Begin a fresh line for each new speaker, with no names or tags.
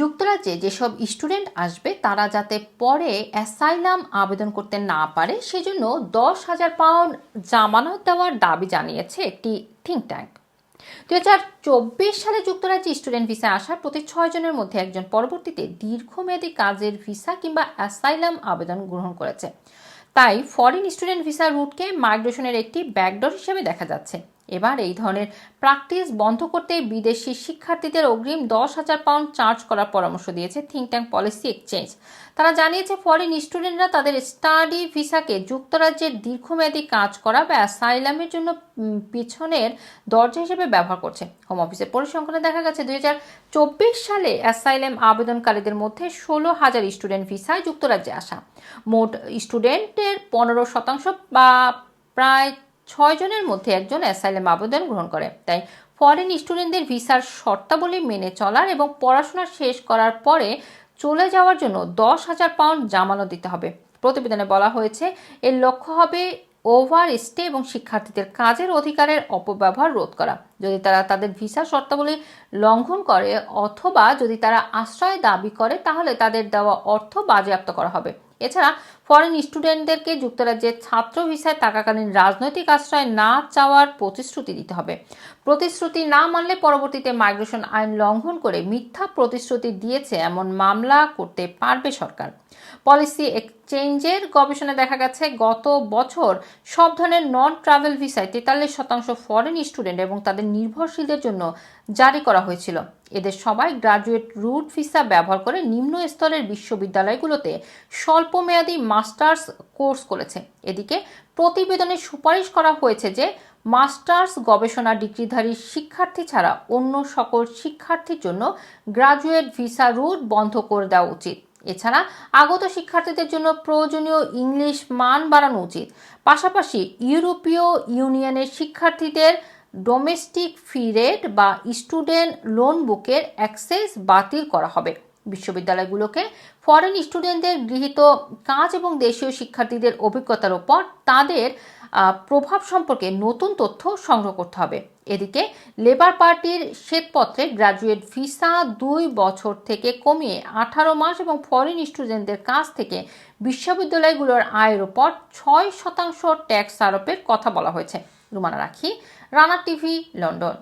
যুক্তরাজ্যে যেসব স্টুডেন্ট আসবে, তারা যাতে পরে অ্যাসাইলাম আবেদন করতে না পারে, সেজন্য দশ হাজার পাউন্ড জামানত দেওয়ার দাবি জানিয়েছে একটি থিঙ্ক ট্যাঙ্ক। দু হাজার চব্বিশ সালে যুক্তরাজ্যে স্টুডেন্ট ভিসা আসা প্রতি ছয় জনের মধ্যে একজন পরবর্তীতে দীর্ঘমেয়াদী কাজের ভিসা কিংবা অ্যাসাইলাম আবেদন গ্রহণ করেছে। তাই ফরেন স্টুডেন্ট ভিসা রুটকে মাইগ্রেশনের একটি ব্যাকডোর হিসেবে দেখা যাচ্ছে। এবার এই ধরনের প্র্যাকটিস বন্ধ করতে বিদেশি শিক্ষার্থীদের অগ্রিম দশ হাজার পাউন্ড চার্জ করার পরামর্শ দিয়েছে থিঙ্ক ট্যাঙ্ক পলিসি এক্সচেঞ্জ তারা জানিয়েছে ফরেন স্টুডেন্টরা তাদের স্টাডি ভিসাকে যুক্তরাজ্যের দীর্ঘমেয়াদী কাজ করা বা অ্যাসাইলামের জন্য পিছনের দরজা হিসেবে ব্যবহার করছে। হোম অফিসের পরিসংখ্যানে দেখা গেছে, দুই হাজার চব্বিশ সালে অ্যাসাইলাম আবেদনকারীদের মধ্যে ষোলো হাজার স্টুডেন্ট ভিসায় যুক্তরাজ্যে আসা। মোট স্টুডেন্টের পনেরো শতাংশ বা প্রায় ছয় জনের মধ্যে একজন অ্যাসাইলাম আবেদন গ্রহণ করে। তাই ফরেন স্টুডেন্টদের ভিসার শর্তাবলী মেনে চলার এবং পড়াশোনা শেষ করার পরে চলে যাওয়ার জন্য দশ হাজার পাউন্ড জামানত দিতে হবে। প্রতিবেদনে বলা হয়েছে, এর লক্ষ্য হবে ওভার স্টে এবং শিক্ষার্থীদের কাজের অধিকারের অপব্যবহার রোধ করা। যদি তারা তাদের ভিসা শর্তাবলী লঙ্ঘন করে অথবা যদি তারা আশ্রয় দাবি করে, তাহলে তাদের দেওয়া অর্থ বাজেয়াপ্ত করা হবে। এছাড়া ফরেন স্টুডেন্টদেরকে যুক্তরাজ্যের ছাত্র ভিসায় থাকাকালীন রাজনৈতিক আশ্রয় না চাওয়ার প্রতিশ্রুতি দিতে হবে। প্রতিশ্রুতি না মানলে পরবর্তীতে মাইগ্রেশন আইন লঙ্ঘন করে মিথ্যা প্রতিশ্রুতি দিয়েছে এমন মামলা করতে পারবে সরকার। পলিসি এক্সচেঞ্জের গবেষণায় দেখা গেছে, গত বছর সব ধরনের নন ট্রাভেল ভিসায় তেতাল্লিশ শতাংশ ফরেন স্টুডেন্ট এবং তাদের নির্ভরশীলদের জন্য জারি করা হয়েছিল। এদের সবাই গ্রাজুয়েট রুট ভিসা ব্যবহার করে নিম্ন স্তরের বিশ্ববিদ্যালয়গুলোতে স্বল্পমেয়াদী মাস্টার্স কোর্স করেছে। এদিকে প্রতিবেদনে সুপারিশ করা হয়েছে যে মাস্টার্স গবেষণা ডিগ্রিধারী শিক্ষার্থী ছাড়া অন্য সকল শিক্ষার্থীর জন্য গ্রাজুয়েট ভিসা রুট বন্ধ করে দেওয়া উচিত। এছাড়া আগত শিক্ষার্থীদের জন্য প্রয়োজনীয় ইংলিশ মান বাড়ানো উচিত। পাশাপাশি ইউরোপীয় ইউনিয়নের শিক্ষার্থীদের ডোমেস্টিক ফি রেট বা স্টুডেন্ট লোন বুকের অ্যাক্সেস বাতিল করা হবে। বিশ্ববিদ্যালয়গুলোকে ফরেন স্টুডেন্টদের গৃহীত কাজ এবং দেশীয় শিক্ষার্থীদের অভিজ্ঞতার ওপর তাদের প্রভাব সম্পর্কে নতুন তথ্য সংগ্রহ করতে হবে। এদিকে লেবার পার্টির শ্বেতপত্রে গ্রাজুয়েট ভিসা দুই বছর থেকে কমিয়ে আঠারো মাস এবং ফরেন স্টুডেন্টদের কাছ থেকে বিশ্ববিদ্যালয়গুলোর আয়ের ওপর ছয় শতাংশ ট্যাক্স আরোপের কথা বলা হয়েছে। রুমানা রাখি, রানা টিভি, লন্ডন।